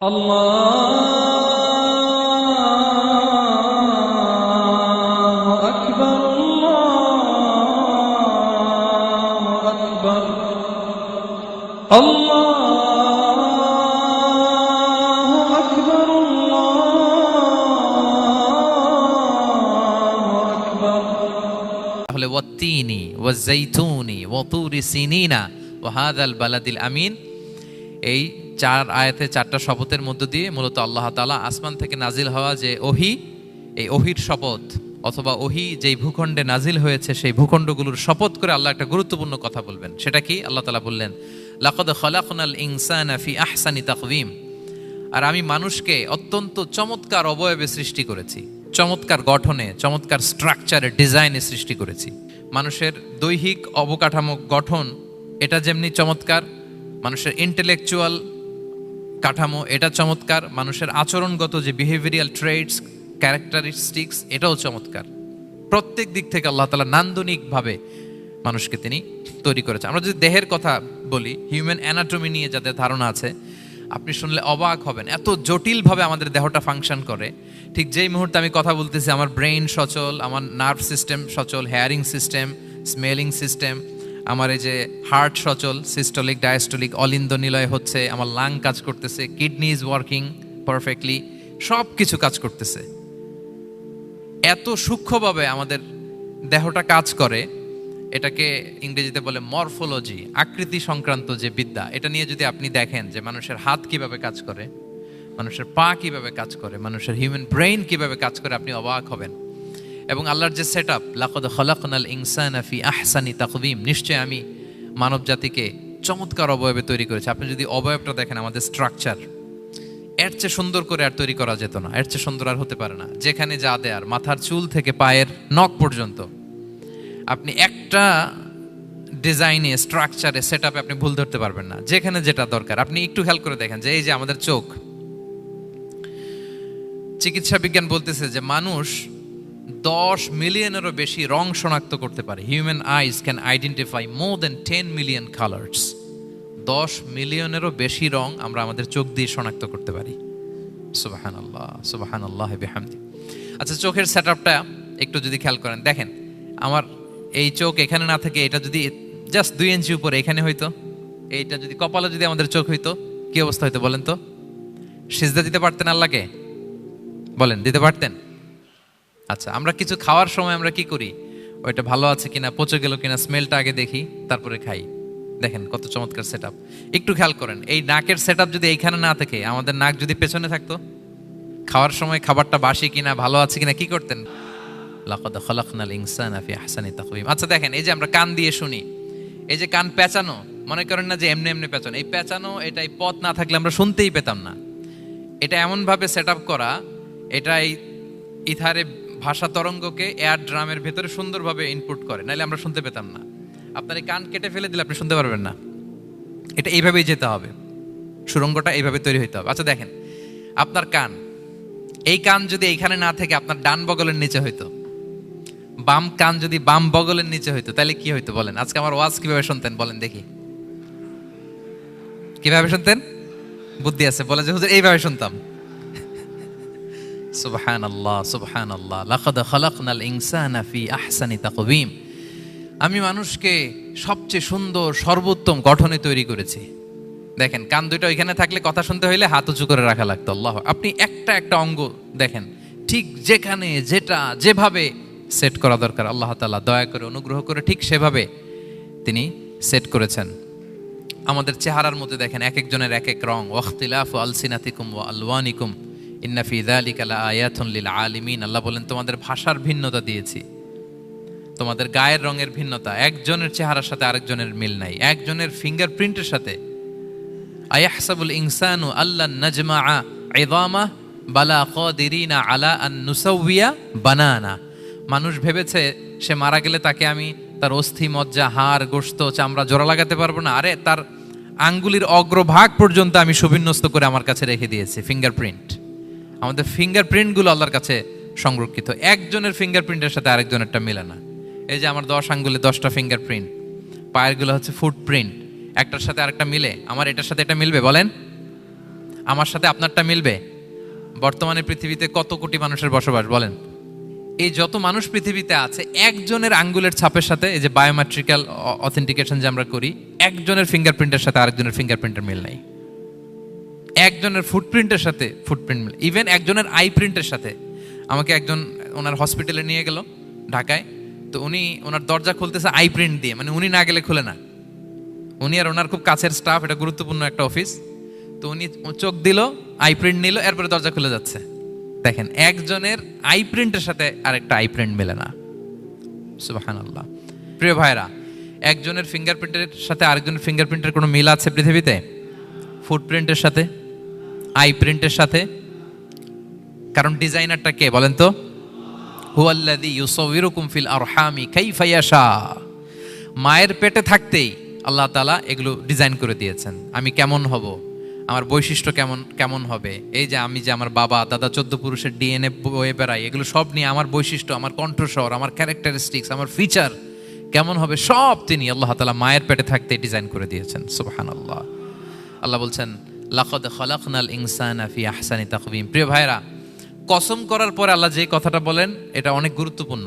الله أكبر الله أكبر. الله أكبر الله أكبر. والتين والزيتون وطور سنين وهذا البلد الأمين. أي চার আয়াতে চারটা শপথের মধ্য দিয়ে মূলত আল্লাহ তালা আসমান থেকে নাজিল হওয়া যে ওহি, এই ওহির শপথ অথবা ওহি যেই ভূখণ্ডে নাজিল হয়েছে, সেই ভূখণ্ডগুলোর শপথ করে আল্লাহ একটা গুরুত্বপূর্ণ কথা বলবেন। সেটা কি? আল্লাহ তাআলা বললেন, লাকদ খলাকনাল ইনসানা ফি আহসানি তাকওয়িম। আর আমি মানুষকে অত্যন্ত চমৎকার অবয়বে সৃষ্টি করেছি, চমৎকার গঠনে, চমৎকার স্ট্রাকচারে ডিজাইনে সৃষ্টি করেছি। মানুষের দৈহিক অবকাঠামো গঠন এটা যেমনি চমৎকার, মানুষের ইন্টেলেকচুয়াল কাঠামো, এটা চমৎকার। মানুষের আচরণগত যে বিহেভিয়ারিয়াল ট্রেডস ক্যারেক্টারিস্টিক্স এটাও চমৎকার। প্রত্যেক দিক থেকে আল্লাহ তালা নান্দনিকভাবে মানুষকে তিনি তৈরি করেছে। আমরা যদি দেহের কথা বলি হিউম্যান অ্যানাটমি নিয়ে যাদের ধারণা আছে, আপনি শুনলে অবাক হবেন, এত জটিলভাবে আমাদের দেহটা ফাংশন করে। ঠিক যেই মুহূর্তে আমি কথা বলতেছি, আমার ব্রেইন সচল, আমার নার্ভ সিস্টেম সচল হেয়ারিং সিস্টেম স্মেলিং সিস্টেম আমার এই যে হার্ট সচল সিস্টোলিক ডায়াস্টোলিক অলিন্দ নিলয় হচ্ছে, আমার লাং কাজ করতেছে কিডনি ইজ ওয়ার্কিং পারফেক্টলি সব কিছু কাজ করতেছে। এত সূক্ষ্মভাবে আমাদের দেহটা কাজ করে, এটাকে ইংরেজিতে বলে মরফোলজি, আকৃতি সংক্রান্ত যে বিদ্যা, এটা নিয়ে যদি আপনি দেখেন যে মানুষের হাত কীভাবে কাজ করে, মানুষের পা কীভাবে কাজ করে, মানুষের হিউম্যান ব্রেইন কীভাবে কাজ করে, আপনি অবাক হবেন। এবং আল্লাহর যে সেট আপ লাকদ খলাকনাল ইনসান আফি আহসানি তাকবিম নিশ্চয় আমি মানব জাতিকে চমৎকার অবয়বে তৈরি করেছি। আপনি যদি অবয়বটা দেখেন, আমাদের স্ট্রাকচার এর চেয়ে সুন্দর করে আর তৈরি করা যেত না, এর চেয়ে সুন্দর আর হতে পারে না। যেখানে যা দেয়ার মাথার চুল থেকে পায়ের নখ পর্যন্ত। আপনি একটা ডিজাইনে স্ট্রাকচারে সেট আপনি ভুল ধরতে পারবেন না। যেখানে যেটা দরকার। আপনি একটু খেয়াল করে দেখেন যে এই যে আমাদের চোখ চিকিৎসা বিজ্ঞান বলতেছে যে মানুষ দশ মিলিয়নেরও বেশি রং শনাক্ত করতে পারে। Human eyes can identify more than ten million colours দশ মিলিয়নেরও বেশি রং আমরা আমাদের চোখ দিয়ে শনাক্ত করতে পারি। সুবাহান আল্লাহ সুবাহান আল্লাহ বেহামদি। আচ্ছা চোখের সেট আপটা একটু যদি খেয়াল করেন। দেখেন, আমার এই চোখ এখানে না থাকে, এটা যদি জাস্ট দুই ইঞ্চি উপরে, এখানে হইতো, এইটা যদি কপালে যদি আমাদের চোখ হইতো, কি অবস্থা হইতো বলেন তো? সিজদা দিতে পারতেন আল্লাহকে? বলেন, দিতে পারতেন? আচ্ছা আমরা কিছু খাওয়ার সময় আমরা কি করি? ওইটা ভালো আছে কিনা, পচে গেল কিনা স্মেলটা আগে দেখি, তারপরে খাই। দেখেন কত চমৎকার সেট একটু খেয়াল করেন, এই নাকের সেট যদি এইখানে না থাকে, আমাদের নাক যদি পেছনে থাকতো, খাওয়ার সময় খাবারটা বাসি কিনা, ভালো আছে কিনা, কি করতেন? ইনসানা ফি আহসানি তাকওয়িম। আচ্ছা দেখেন, এই যে আমরা কান দিয়ে শুনি, এই যে কান পেঁচানো, মনে করেন না যে এমনি এমনি পেঁচানো, এই পেঁচানো এটা এই পথ না থাকলে আমরা শুনতেই পেতাম না। এটা এমনভাবে সেট আপ করা এটা এই ইথারে ভাষা তরঙ্গকে এয়ার ড্রামের ভেতরে সুন্দরভাবে ইনপুট করে। নাহলে আমরা শুনতে পেতাম না। আপনার এই কান কেটে ফেলে দিলে আপনি শুনতে পারবেন না। এটা এইভাবেই যেতে হবে। সুরঙ্গটা এইভাবে তৈরি হইতে হবে। আচ্ছা দেখেন। আপনার কান। এই কান যদি এইখানে না থেকে, আপনার ডান বগলের নিচে হইতো। বাম কান যদি বাম বগলের নিচে হইতো, তাহলে কি হইতো বলেন? আজকে আমার ওয়াজ কীভাবে শুনতেন বলেন দেখি। কীভাবে শুনতেন? বুদ্ধি আছে। বলে যে, হুজুর, এইভাবে শুনতাম। সুবহান আল্লাহ আল্লাহ লাকাদ খালাকনাল ইনসানা ফি আহসানি তাকওয়িম। আমি মানুষকে সবচেয়ে সুন্দর, সর্বোত্তম গঠনে তৈরি করেছি। দেখেন, কান দুইটা ওইখানে থাকলে কথা শুনতে হইলে হাত উঁচু করে রাখা লাগতো, আল্লাহ। আপনি একটা একটা অঙ্গ দেখেন, ঠিক যেখানে, যেটা, যেভাবে সেট করা দরকার, আল্লাহ তালা দয়া করে, অনুগ্রহ করে ঠিক সেভাবে তিনি সেট করেছেন। আমাদের চেহারার মধ্যে দেখেন, এক একজনের এক এক রং। ওয়াখতিলাফ আলসিনাতিকুম ওয়া আলওয়ানিকুম। ইন্না ফি যালিকা লাআয়াতুন লিল আলিমিন আল্লাহ বলেন, তোমাদের ভাষার ভিন্নতা দিয়েছি। তোমাদের গায়ের রঙের ভিন্নতা। একজনের চেহারার সাথে আরেকজনের মিল নাই। একজনের ফিঙ্গারপ্রিন্টের সাথে। আয়াহসাবুল ইনসানু আল্লাহ নাজমা ইদামা বালা কদিরিনা আলা আন নুসাউবিয়া বানানা। মানুষ ভেবেছে, সে মারা গেলে তাকে আমি তার অস্থি, মজ্জা, হাড় গোস্ত চামড়া জোড়া লাগাতে পারব না। আরে, তার আঙ্গুলির অগ্রভাগ পর্যন্ত আমি সুবিন্যস্ত করে আমার কাছে রেখে দিয়েছি, ফিঙ্গারপ্রিন্ট। আমাদের ফিঙ্গারপ্রিন্টগুলো আল্লাহর কাছে সংরক্ষিত। একজনের ফিঙ্গারপ্রিন্টের সাথে আরেকজনেরটা মেলে না। এই যে আমার দশ আঙ্গুলে দশটা ফিঙ্গারপ্রিন্ট পায়েরগুলো হচ্ছে ফুটপ্রিন্ট একটার সাথে আরেকটা মিলে, আমার এটার সাথে এটা মিলবে, বলেন? আমার সাথে আপনারটা মিলবে? বর্তমানে পৃথিবীতে কত কোটি মানুষের বসবাস, বলেন? এই যত মানুষ পৃথিবীতে আছে, একজনের আঙ্গুলের ছাপের সাথে, এই যে বায়োমেট্রিক্যাল অথেন্টিকেশন যে আমরা করি, একজনের ফিঙ্গারপ্রিন্টের সাথে আরেকজনের ফিঙ্গারপ্রিন্টের মিল নাই। একজনের ফুটপ্রিন্টের সাথে ফুটপ্রিন্ট মিল ইভেন একজনের আই প্রিন্টের সাথে। আমাকে একজন ওনার হসপিটালে নিয়ে গেল ঢাকায়, তো উনি ওনার দরজা খুলতেছে আই প্রিন্ট দিয়ে মানে উনি না গেলে খুলে না। উনি আর ওনার খুব কাছের স্টাফ এটা গুরুত্বপূর্ণ একটা অফিস তো উনি চোখ দিল আই প্রিন্ট নিল, এরপরে দরজা খুলে যাচ্ছে। দেখেন, একজনের আই প্রিন্টের সাথে আরেকটা আই প্রিন্ট মেলে না। সুবাহান আল্লাহ প্রিয় ভাইরা একজনের ফিঙ্গারপ্রিন্টের সাথে আরেকজনের ফিঙ্গারপ্রিন্টের কোনো মিল আছে পৃথিবীতে? ফুটপ্রিন্টের সাথে? আই প্রিন্টের সাথে? কারণ ডিজাইনারটা কে বলেন তো? হুয়াল্লাদি ইউসবিরুকুম ফিল আরহামি কাইফা ইয়াশা। মায়ের পেটে থাকতেই আল্লাহ তালা এগুলো ডিজাইন করে দিয়েছেন। আমি কেমন হব? আমার বৈশিষ্ট্য কেমন কেমন হবে? এই যে আমি যে আমার বাবা, দাদা, চোদ্দ পুরুষের ডিএনএ বয়ে বেড়াই এগুলো সব নিয়ে আমার বৈশিষ্ট্য, আমার কণ্ঠস্বর, আমার ক্যারেক্টারিস্টিক্স, আমার ফিচার কেমন হবে? সব তিনি আল্লাহ তালা মায়ের পেটে থাকতে ডিজাইন করে দিয়েছেন। সুবাহান আল্লাহ আল্লাহ বলছেন লাকদ খলাকনাল ইনসানা ফি আহসানি তাকবীম প্রিয় ভাইরা কসম করার পরে আল্লাহ যে কথাটা বলেন, এটা অনেক গুরুত্বপূর্ণ,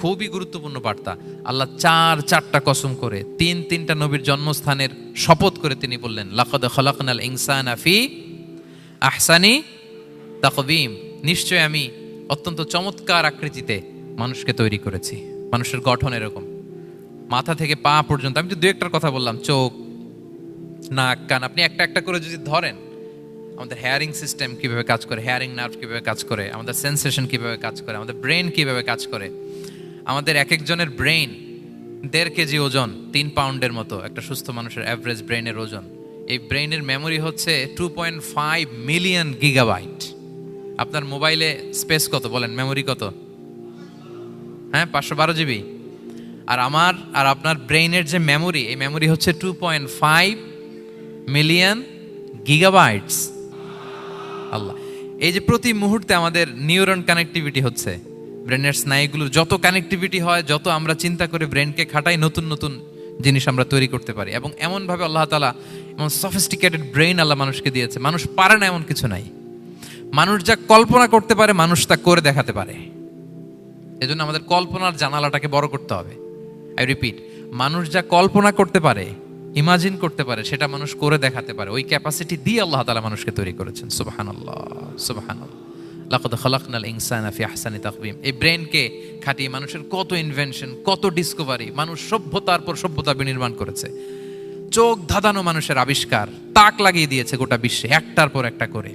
খুবই গুরুত্বপূর্ণ বার্তা। আল্লাহ চার, চারটা কসম করে, তিন, তিনটা নবীর জন্মস্থানের শপথ করে তিনি বললেন, লাকদ খলাকনাল ইনসানা ফি আহসানি তাকবিম নিশ্চয় আমি অত্যন্ত চমৎকার আকৃতিতে মানুষকে তৈরি করেছি। মানুষের গঠন এরকম। মাথা থেকে পা পর্যন্ত, আমি তো দু একটার কথা বললাম, চোখ নাক, কান, আপনি একটা একটা করে যদি ধরেন, আমাদের হেয়ারিং সিস্টেম কীভাবে কাজ করে হেয়ারিং নার্ভ কীভাবে কাজ করে, আমাদের সেন্সেশন কীভাবে কাজ করে, আমাদের ব্রেন কীভাবে কাজ করে, আমাদের এক একজনের ব্রেন দেড় কেজি ওজন, তিন পাউন্ডের মতো, একটা সুস্থ মানুষের অ্যাভারেজ ব্রেনের ওজন। এই ব্রেনের মেমোরি হচ্ছে two point five million gigabyte আপনার মোবাইলে স্পেস কত, বলেন মেমোরি কত? হ্যাঁ পাঁচশো বারো জিবি আর আমার আর আপনার ব্রেইনের যে মেমোরি এই মেমোরি হচ্ছে two point five million gigabytes আল্লাহ। এই যে প্রতি মুহূর্তে আমাদের নিউরন কানেক্টিভিটি হচ্ছে ব্রেনের স্নায়ুগুলোর যত কানেক্টিভিটি হয়, যত আমরা চিন্তা করে ব্রেনকে খাটাই, নতুন নতুন জিনিস আমরা তৈরি করতে পারি। এবং এমনভাবে আল্লাহ তালা এমন সফিস্টিকেটেড ব্রেইন আল্লাহ মানুষকে দিয়েছে। মানুষ পারে না এমন কিছু নাই। মানুষ যা কল্পনা করতে পারে, মানুষ তা করে দেখাতে পারে। এজন্য আমাদের কল্পনার জানালাটাকে বড় করতে হবে। আই রিপিট মানুষ যা কল্পনা করতে পারে ইমাজিন করতে পারে, সেটা মানুষ করে দেখাতে পারে। ওই ক্যাপাসিটি দিয়ে আল্লাহ তালা মানুষকে তৈরি করেছেন। সুবাহান আল্লাহ লাকদ ইনসানা ফি আহসানি তাকবীম। এই ব্রেনকে খাটিয়ে মানুষের কত ইনভেনশন কত ডিসকভারি মানুষ সভ্যতার পর সভ্যতা বিনির্মাণ করেছে। চোখ ধাঁধানো মানুষের আবিষ্কার, তাক লাগিয়ে দিয়েছে গোটা বিশ্বে, একটার পর একটা করে।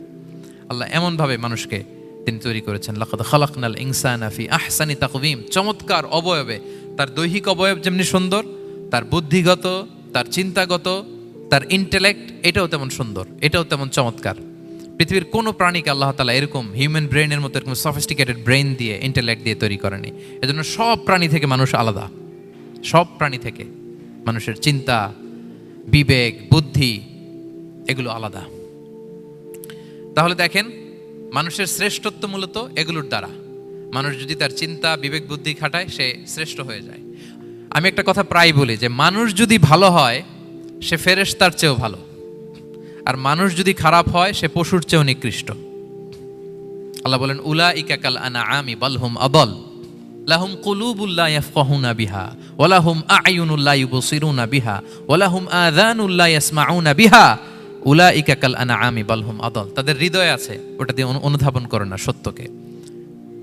আল্লাহ এমনভাবে মানুষকে তিনি তৈরি করেছেন। লাকাদ খালাকনাল ইনসানা আফি আহসানি তাকবীম। চমৎকার অবয়বে। তার দৈহিক অবয়ব যেমনি সুন্দর, তার বুদ্ধিগত তার চিন্তাগত, তার ইন্টেলেক্ট এটাও তেমন সুন্দর, এটাও তেমন চমৎকার। পৃথিবীর কোনো প্রাণীকে আল্লাহ তালা এরকম হিউম্যান ব্রেনের মতো এরকম সফিস্টিকেটেড ব্রেন দিয়ে ইন্টেলেক্ট দিয়ে তৈরি করেনি। এজন্য সব প্রাণী থেকে মানুষ আলাদা। সব প্রাণী থেকে মানুষের চিন্তা, বিবেক, বুদ্ধি, এগুলো আলাদা। তাহলে দেখেন, মানুষের শ্রেষ্ঠত্ব মূলত এগুলোর দ্বারা। মানুষ যদি তার চিন্তা, বিবেক, বুদ্ধি খাটায়, সে শ্রেষ্ঠ হয়ে যায়। আমি একটা কথা প্রায় বলি যে মানুষ যদি ভালো হয়, সে ফেরেশতার চেয়েও ভালো। আর মানুষ যদি খারাপ হয়, সে পশুর চেয়েও নিকৃষ্ট। আল্লাহ বলেন উলা ইকাকাল আনা আমি বালহুম আবল লাহুম কুলুবুল্লাহ ইয়াফকাহুনা বিহা ওয়ালাহুম আয়ুনুল্লাহ ইউবসিরুনা বিহা ওয়ালাহুম আযানুল্লাহ ইয়াসমাউনা বিহা। উলা ইকাকাল আনা আমি বালহুম আদল। তাদের হৃদয় আছে, ওটা দিয়ে অনুধাবন করে না সত্যকে।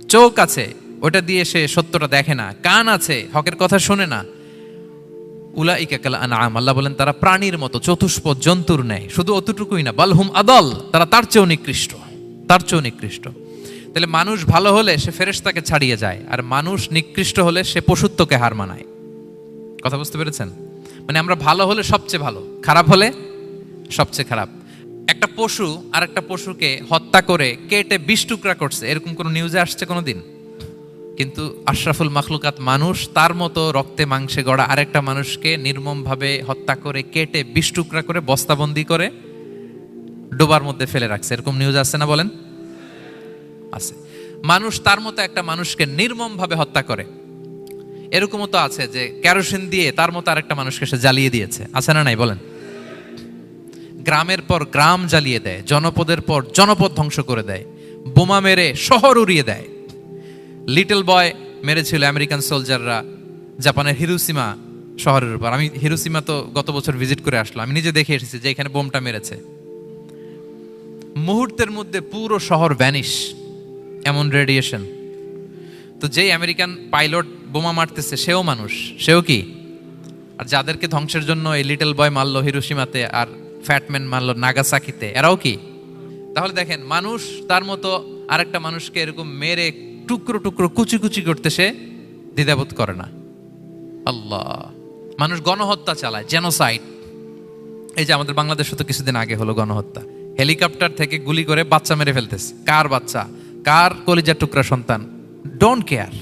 চোখ আছে ওটা দিয়ে সে সত্যটা দেখে না। কান আছে, হকের কথা শোনে না। উলা ইকাকাল আনাম আল্লাহ বলেন, তারা প্রাণীর মতো, চতুষ্পদ, জন্তুর নেয় শুধু অতটুকুই না বালহুম আদল, তারা তার চেয়েও নিকৃষ্ট, তার চেয়েও নিকৃষ্ট। তাহলে মানুষ ভালো হলে সে ফেরেশতাকে ছাড়িয়ে যায়, আর মানুষ নিকৃষ্ট হলে সে পশুত্বকে হার মানায়। কথা বুঝতে পেরেছেন? মানে আমরা ভালো হলে সবচেয়ে ভালো, খারাপ হলে সবচেয়ে খারাপ। একটা পশু আর একটা পশুকে হত্যা করে কেটে বিষ টুকরা করছে, এরকম কোনো নিউজে আসছে কোনোদিন? কিন্তু আশরাফুল মাখলুকাত মানুষ, তার মতো রক্তে মাংসে গড়া আরেকটা মানুষকে নির্মমভাবে হত্যা করে, কেটে বিষ টুকরা করে বস্তাবন্দি করে ডোবার মধ্যে ফেলে রাখছে। এরকম নিউজ আছে না বলেন? আছে মানুষ তার মতো একটা মানুষকে নির্মমভাবে হত্যা করে। এরকমও তো আছে যে কেরোসিন দিয়ে তার মতো আরেকটা মানুষকে সে জ্বালিয়ে দিয়েছে। আছে না নাই বলেন? গ্রামের পর গ্রাম জ্বালিয়ে দেয়, জনপদের পর জনপদ ধ্বংস করে দেয়, বোমা মেরে শহর উড়িয়ে দেয়। লিটল বয় মেরেছিল আমেরিকান সোলজাররা জাপানের হিরোসীমা শহরের উপর। আমি হিরোসীমা তো গত বছর ভিজিট করে আসলাম। আমি নিজে দেখে এসেছি যে এখানে বোমটা মেরেছে। মুহূর্তের মধ্যে পুরো শহর ভ্যানিশ এমন রেডিয়েশন তো যেই আমেরিকান পাইলট বোমা মারতেছে, সেও মানুষ। সেও কি? আর যাদেরকে ধ্বংসের জন্য এই লিটল বয় মারলো হিরোসীমাতে আর ফ্যাটম্যান মারলো নাগাসাকিতে, এরাও কি? তাহলে দেখেন, মানুষ তার মতো আরেকটা মানুষকে এরকম মেরে টুকরো টুকরো কুচি কুচি করতে সে দ্বিধাবোধ করে না। আল্লাহ। মানুষ গণহত্যা চালায় জেনোসাইড এই যে আমাদের বাংলাদেশে তো কিছুদিন আগে হলো গণহত্যা। হেলিকপ্টার থেকে গুলি করে বাচ্চা মেরে ফেলতেছে। কার বাচ্চা? কার কলিজার টুকরা সন্তান? ডোন্ট কেয়ার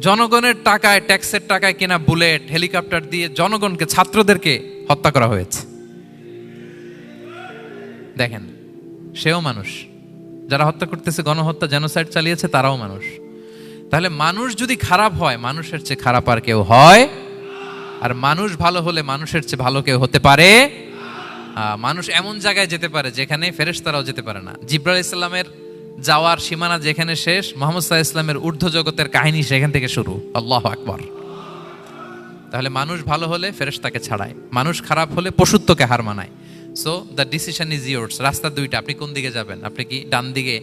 জনগণের টাকায়, ট্যাক্সের টাকায় কেনা বুলেট, হেলিকপ্টার দিয়ে জনগণকে, ছাত্রদেরকে হত্যা করা হয়েছে। দেখেন, সেও মানুষ। যারা হত্যা করতেছে, গণহত্যা জেনোসাইড চালিয়েছে, তারাও মানুষ। তাহলে মানুষ যদি খারাপ হয়, মানুষের চেয়ে খারাপ আর কেউ হয়? আর মানুষ ভালো হলে মানুষের চেয়ে ভালো কেউ হতে পারে? মানুষ এমন জায়গায় যেতে পারে যেখানে ফেরেশতারাও যেতে পারে না। জিব্রাল ইসলামের যাওয়ার সীমানা যেখানে শেষ, মোহাম্মদ সাহা ইসলামের ঊর্ধ্ব জগতের কাহিনী সেখান থেকে শুরু। আল্লাহ আকবর। তাহলে মানুষ ভালো হলে ফেরেশতাকে ছাড়ায়। মানুষ খারাপ হলে পশুত্বকে হার মানায়। So the decision is yours রাস্তা দুইটা, আপনি কোন দিকে যাবেন? আপনি কি ডান দিকে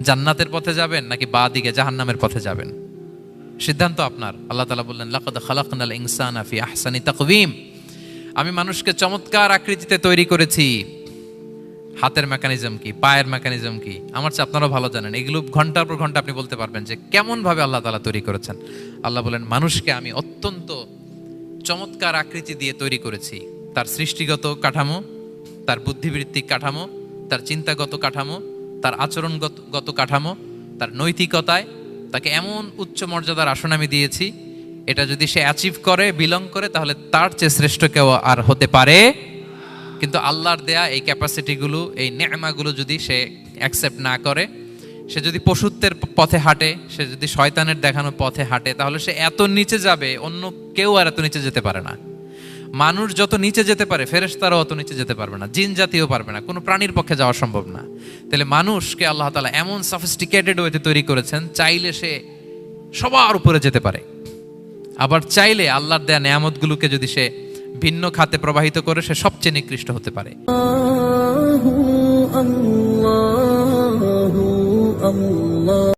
জান্নাতের পথে যাবেন, নাকি বা দিকে জাহান্নামের পথে যাবেন? সিদ্ধান্ত আপনার। আল্লাহ তালা বললেন, লাকাদ খালাকনাল ইনসানা আফি আহসানি তাকওয়িম। আমি মানুষকে চমৎকার আকৃতিতে তৈরি করেছি। হাতের মেকানিজম কি? পায়ের মেকানিজম কি? আমার চেয়ে আপনারাও ভালো জানেন। এগুলো ঘণ্টার পর ঘণ্টা আপনি বলতে পারবেন যে কেমন ভাবে আল্লাহ তালা তৈরি করেছেন। আল্লাহ বলেন, মানুষকে আমি অত্যন্ত চমৎকার আকৃতি দিয়ে তৈরি করেছি। তার সৃষ্টিগত কাঠামো তার বুদ্ধিবৃত্তিক কাঠামো, তার চিন্তাগত কাঠামো, তার আচরণগত গত কাঠামো, তার নৈতিকতায় তাকে এমন উচ্চ মর্যাদার আসন আমি দিয়েছি, এটা যদি সে অ্যাচিভ করে বিলং করে, তাহলে তার চেয়ে শ্রেষ্ঠ কেউ আর হতে পারে। কিন্তু আল্লাহর দেয়া এই ক্যাপাসিটিগুলো এই নেমাগুলো যদি সে অ্যাকসেপ্ট না করে, সে যদি পশুত্বের পথে হাঁটে, সে যদি শয়তানের দেখানো পথে হাঁটে, তাহলে সে এত নিচে যাবে, অন্য কেউ আর এত নিচে যেতে পারে না। মানুষ যত নিচে যেতে পারে ফেরেশতারা অত নিচে যেতে পারবে না, জিন জাতীয় পারবে না, কোনো প্রাণীর পক্ষে যাওয়া সম্ভব না। তাহলে মানুষকে আল্লাহ তালা এমন সফিস্টিকেটেড ওয়েতে তৈরি করেছেন, চাইলে সে সবার উপরে যেতে পারে। আবার চাইলে আল্লাহর দেয়া নেয়ামতগুলোকে যদি সে ভিন্ন খাতে প্রবাহিত করে, সে সবচেয়ে নিকৃষ্ট হতে পারে। আল্লাহ।